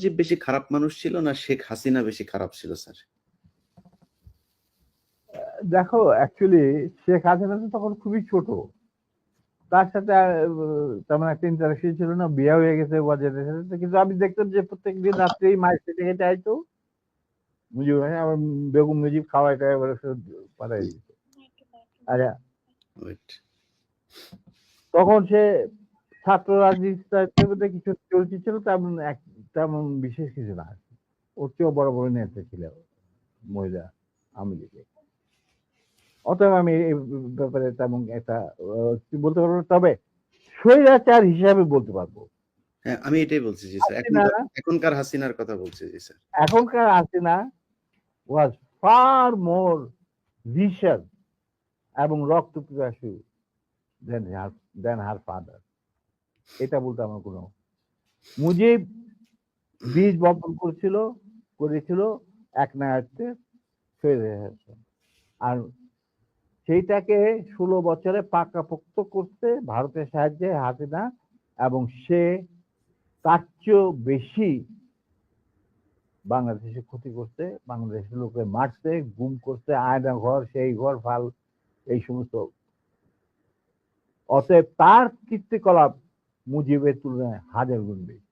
মুজিব বেশি খারাপ মানুষ ছিল না শেখ হাসিনা বেশি খারাপ ছিল স্যার? দেখো অ্যাকচুয়ালি শেখ হাসিনা তো তখন খুবই ছোট। তার সাথে তেমন একটা ইন্টারাকশন ছিল না বিয়ে হয়ে গেছে বাজারের সাথে। কিন্তু আমি দেখতাম যে প্রত্যেক দিন রাত্রেই মায়ের সেটে হেঁটে আইতো। মুজিব ভাই আমার বেগম মুজিব খাওয়াই টাওয়াই বলে পাঠাই দিত। আরে তখন সে ছাত্র রাজনীতির মধ্যে কিছু চলছিল তেমন এক- তেমন বিশেষ কিছু না। ওর চেয়েও বড় বড় নেতা ছিল মহিলা আওয়ামী লীগে অতএব আমি এই ব্যাপারে তেমন একটা বলতে পারব তবে স্বৈরাচার হিসাবে বলতে পারব। হ্যাঁ আমি এটাই বলছি জি স্যার এখনকার হাসিনার কথা বলছি জি স্যার। এখনকার Hasina was far more vision এবং রক্ত পিপাসু দেন হার দেন হার ফাদার এটা বলতে আমার কোনো মুজিব বীজ বপন করেছিল করেছিল, এক নায়ককে আর সেইটাকে ষোলো বছরে পাকাপোক্ত করতে ভারতের সাহায্যে হাসিনা এবং সে তার চেয়েও বেশি বাংলাদেশে ক্ষতি করছে বাংলাদেশের লোকে মারছে গুম করছে আয়না ঘর, সেই ঘর, ফাল, এই সমস্ত। অতএব তার কীর্তিকলাপ মুজিবের তুলনায় হাজার গুণ বেশি।